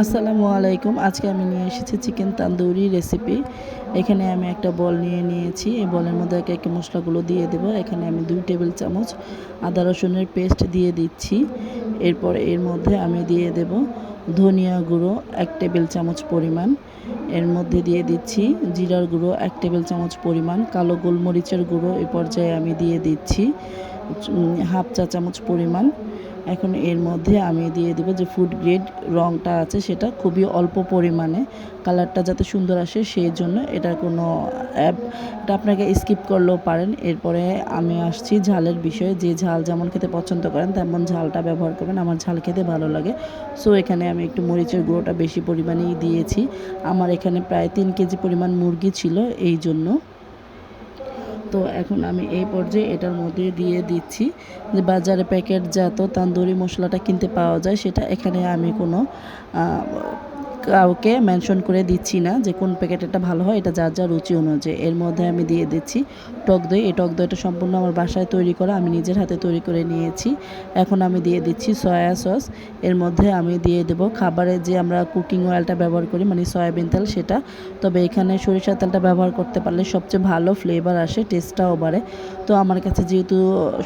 আসসালামু আলাইকুম। আজকে আমি নিয়ে এসেছি চিকেন তান্দুরি রেসিপি এখানে আমি একটা বল নিয়ে নিয়েছি। এই বলের মধ্যে একে একে মশলাগুলো দিয়ে দেবো। এখানে আমি দুই টেবিল চামচ আদা রসুনের পেস্ট দিয়ে দিচ্ছি। এরপর এর মধ্যে আমি দিয়ে দেব ধনিয়া গুঁড়ো এক টেবিল চামচ পরিমাণ। এর মধ্যে দিয়ে দিচ্ছি জিরার গুঁড়ো এক টেবিল চামচ পরিমাণ। কালো গোলমরিচের গুঁড়ো এ পর্যায়ে আমি দিয়ে দিচ্ছি। হাফ চা চামচ পরিমাণ। এখন এর মধ্যে আমি দিয়ে দেবো যে ফুড গ্রেড রঙটা আছে সেটা খুবই অল্প পরিমাণে। কালারটা যাতে সুন্দর আসে সেই জন্য এটা কোনো অ্যাপ, এটা আপনাকে স্কিপ করলেও পারেন। এরপরে আমি আসছি ঝালের বিষয়ে। যে ঝাল যেমন খেতে পছন্দ করেন, তেমন ঝালটা ব্যবহার করবেন। আমার ঝাল খেতে ভালো লাগে। সো এখানে আমি একটু মরিচের গুঁড়োটা বেশি পরিমাণেই দিয়েছি। আমার এখানে প্রায় তিন কেজি পরিমাণ মুরগি ছিল এই জন্য। তো এখন আমি এই পর্যায়ে এটার মধ্যে দিয়ে দিচ্ছি। যে বাজারে প্যাকেটজাত তান্দুরি মশলাটা কিনতে পাওয়া যায়, সেটা এখানে আমি কোনো কাউকে মেনশন করে দিচ্ছি না যে কোন প্যাকেটেরটা ভালো হয়, এটা যার যার রুচি অনুযায়ী। এর মধ্যে আমি দিয়ে দিচ্ছি টক দই। এই টক দইটা সম্পূর্ণ আমার বাসায় তৈরি করা, আমি নিজের হাতে তৈরি করে নিয়েছি। এখন আমি দিয়ে দিচ্ছি সয়া সস। এর মধ্যে আমি দিয়ে দেব খাবারে যে আমরা কুকিং অয়েলটা ব্যবহার করি মানে সয়াবিন তেল সেটা। তবে এখানে সরিষার তেলটা ব্যবহার করতে পারলে সবচেয়ে ভালো ফ্লেভার আসে টেস্টটাও বাড়ে। তো আমার কাছে যেহেতু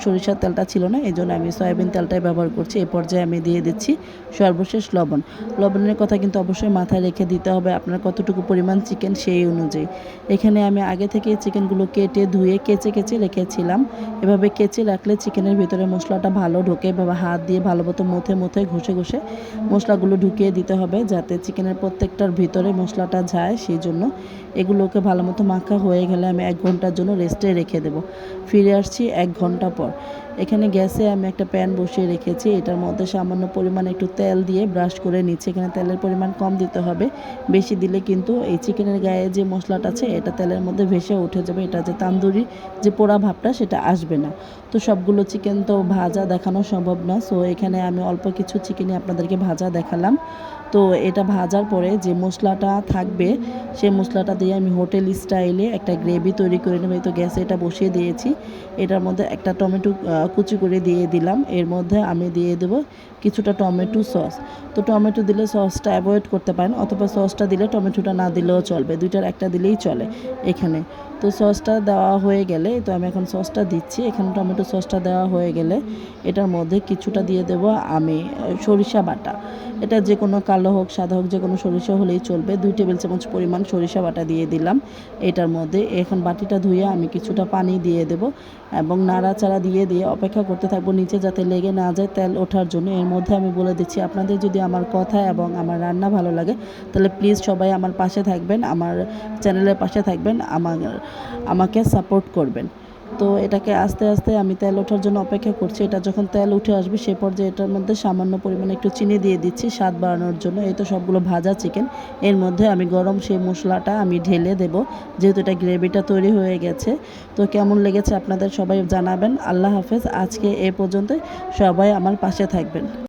সরিষার তেলটা ছিল না এই জন্য আমি সয়াবিন তেলটাই ব্যবহার করছি। এ পর্যায়ে আমি দিয়ে দিচ্ছি সর্বশেষ লবণ। লবণের কথা কিন্তু অবশ্যই অবশ্যই মাথায় রেখে দিতে হবে আপনার কতটুকু পরিমাণ চিকেন সেই অনুযায়ী। এখানে আমি আগে থেকে চিকেনগুলো কেটে ধুয়ে কেচে কেচে রেখেছিলাম। এভাবে কেচে রাখলে চিকেনের ভিতরে মশলাটা ভালো ঢোকে বা হাত দিয়ে ভালো মতো মুথে মুথে ঘষে ঘষে মশলাগুলো ঢুকিয়ে দিতে হবে যাতে চিকেনের প্রত্যেকটার ভিতরে মশলাটা যায় সেই জন্য। এগুলোকে ভালো মতো মাখা হয়ে গেলে আমি এক ঘণ্টার জন্য রেস্টে রেখে দেব। ফিরে আসছি এক ঘণ্টা পর। এখানে গ্যাসে আমি একটা প্যান বসিয়ে রেখেছি। এটার মধ্যে সামান্য পরিমাণে একটু তেল দিয়ে ব্রাশ করে নিচ্ছি। এখানে তেলের পরিমাণ কম দিতে হবে। বেশি দিলে কিন্তু এই চিকেনের গায়ে যে মশলাটা আছে, এটা তেলের মধ্যে ভেসে উঠে যাবে। এটা যে তান্দুরি যে পোড়া ভাবটা, সেটা আসবে না। তো সবগুলো চিকেন তো ভাজা দেখানো সম্ভব না। সো এখানে আমি অল্প কিছু চিকেনই আপনাদেরকে ভাজা দেখালাম। তো এটা ভাজার পরে যে মশলাটা থাকবে, সেই মশলাটা দিয়ে আমি হোটেল স্টাইলে একটা গ্রেভি তৈরি করে নেব। তো গ্যাসে এটা বসিয়ে দিয়েছি। এটার মধ্যে একটা টমেটো কুচি করে দিয়ে দিলাম। এর মধ্যে আমি দিয়ে দেব কিছুটা টমেটো সস। তো টমেটো দিলে সসটা অ্যাভয়েড করতে পারেন, অথবা সসটা দিলে টমেটোটা না দিলেও চলবে। দুইটার একটা দিলেই চলে এখানে। তো সসটা দেওয়া হয়ে গেলে, তো আমি এখন সসটা দিচ্ছি। এখানে টমেটো সসটা দেওয়া হয়ে গেলে এটার মধ্যে কিছুটা দিয়ে দেব আমি, সরিষা বাটা। এটা যে কোনো কালো হোক, সাদা হোক, যে কোনো সরিষা হলেই চলবে। দুই টেবিল চামচ পরিমাণ সরিষা বাটা দিয়ে দিলাম। এটার মধ্যে এখন বাটিটা ধুয়ে আমি কিছুটা পানি দিয়ে দেব এবং নাড়াচাড়া দিয়ে দিয়ে অপেক্ষা করতে থাকব নিচে যাতে লেগে না যায় তেল ওঠার জন্য। এর মধ্যে আমি বলে দিচ্ছি, আপনাদের যদি আমার কথা এবং আমার রান্না ভালো লাগে, তাহলে প্লিজ সবাই আমার পাশে থাকবেন, আমার চ্যানেলের পাশে থাকবেন, আমার আমাকে সাপোর্ট করবেন। তো এটাকে আস্তে আস্তে আমি তেল ওঠার জন্য অপেক্ষা করছি। এটা যখন তেল উঠে আসবে সে পর্যায়ে এটার মধ্যে সামান্য পরিমাণে একটু চিনি দিয়ে দিচ্ছি স্বাদ বাড়ানোর জন্য। এই তো সবগুলো ভাজা চিকেন এর মধ্যে আমি গরম সেই মশলাটা আমি ঢেলে দেব। যেহেতু এটা গ্রেভিটা তৈরি হয়ে গেছে। তো কেমন লেগেছে আপনাদের সবাই জানাবেন। আল্লাহ হাফেজ। আজকে এ পর্যন্ত সবাই আমার পাশে থাকবেন।